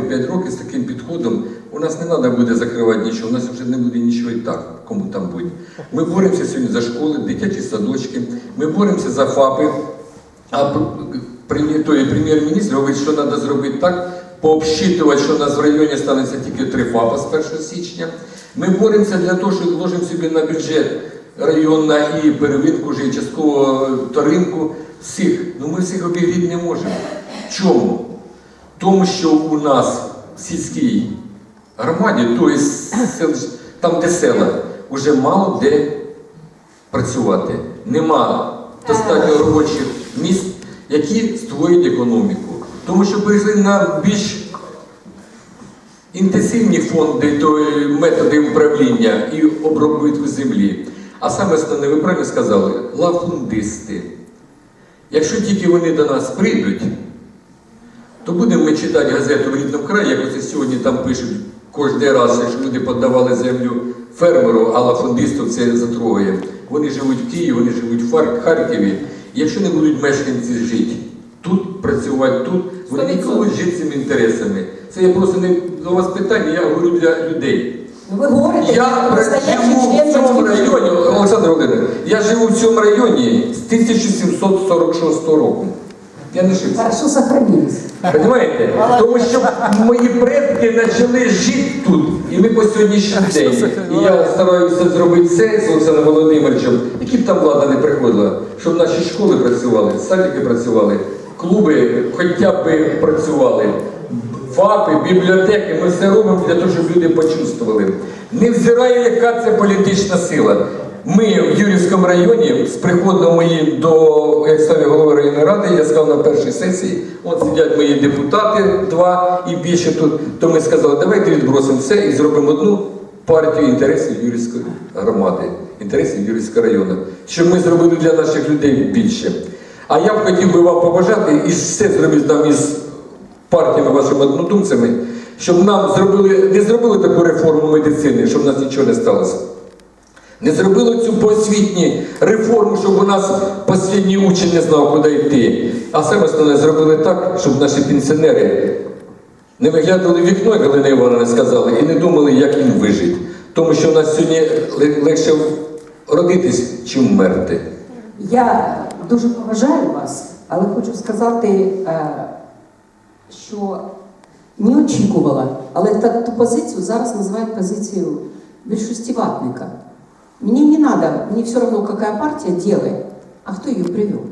4-5 років з таким підходом у нас не треба буде закривати нічого, у нас вже не буде нічого і так, кому там буде. Ми боремося сьогодні за школи, дитячі садочки, ми боремося за ФАПи. А прем'єр-міністр говорить, що треба зробити так, пообщитувати, що у нас в районі станеться тільки три ФАПа з 1 січня. Ми боремося для того, що вложимо собі на бюджет районна і первинку, вже і частково торинку всіх. Ну ми всіх обігріти не можемо. Чому? Тому що у нас в сільській громаді, тобто там, де села, вже мало де працювати. Нема достатньо робочих місць, які створюють економіку. Тому що перейшли на більш інтенсивні фонди, то методи управління і обробітку землі. А саме основне, ви правильно сказали, лафундисти. Якщо тільки вони до нас прийдуть, то будемо ми читати газету в рідному краї, як оце сьогодні там пишуть кожен раз, якщо люди подавали землю фермеру, а лафундистів це затрогає. Вони живуть в Києві, вони живуть в Харкові. Якщо не будуть мешканці жити тут, працювати тут, вони будуть жити цими інтересами. Це я просто не до вас питання, я говорю для людей. Ну, Ви говорите, Я живу в цьому районі, Олександр Володимирович, я живу в цьому районі з 1746 року. Я не ошибся. Хорошо сохранились. Понимаєте? Тому що мої предки почали жити тут, і ми по сьогоднішній день. І я стараюся зробити все з Олександром Володимировичем, які б там влада не приходила, щоб наші школи працювали, садики працювали, клуби хоча б працювали, ФАПи, бібліотеки. Ми все робимо для того, щоб люди почувствували. Невзирає, яка це політична сила. Ми в Юрівському районі з приходом мої до як голови районної ради, я сказав на першій сесії, от сидять мої депутати, два і більше тут. То ми сказали, давайте відбросимо все і зробимо одну партію інтересів Юрівської громади, інтересів Юрівського району, щоб ми зробили для наших людей більше. А я б хотів би вам побажати і все зробити нам із партіями, вашими однодумцями, щоб нам зробили, не зробили таку реформу медицини, щоб у нас нічого не сталося. Не зробили цю посвітню реформу, щоб у нас останній учень не знав, куди йти. А саме основне зробили так, щоб наші пенсіонери не виглядали вікно, як Галина Івановна сказала, і не думали, як їм вижити. Тому що у нас сьогодні легше родитись, чим вмерти. Я дуже поважаю вас, але хочу сказати, е, що не очікувала, але ту позицію зараз називають позицією більшості ватника. Мені не надо, мне все равно, какая партия делает, а кто ее привел.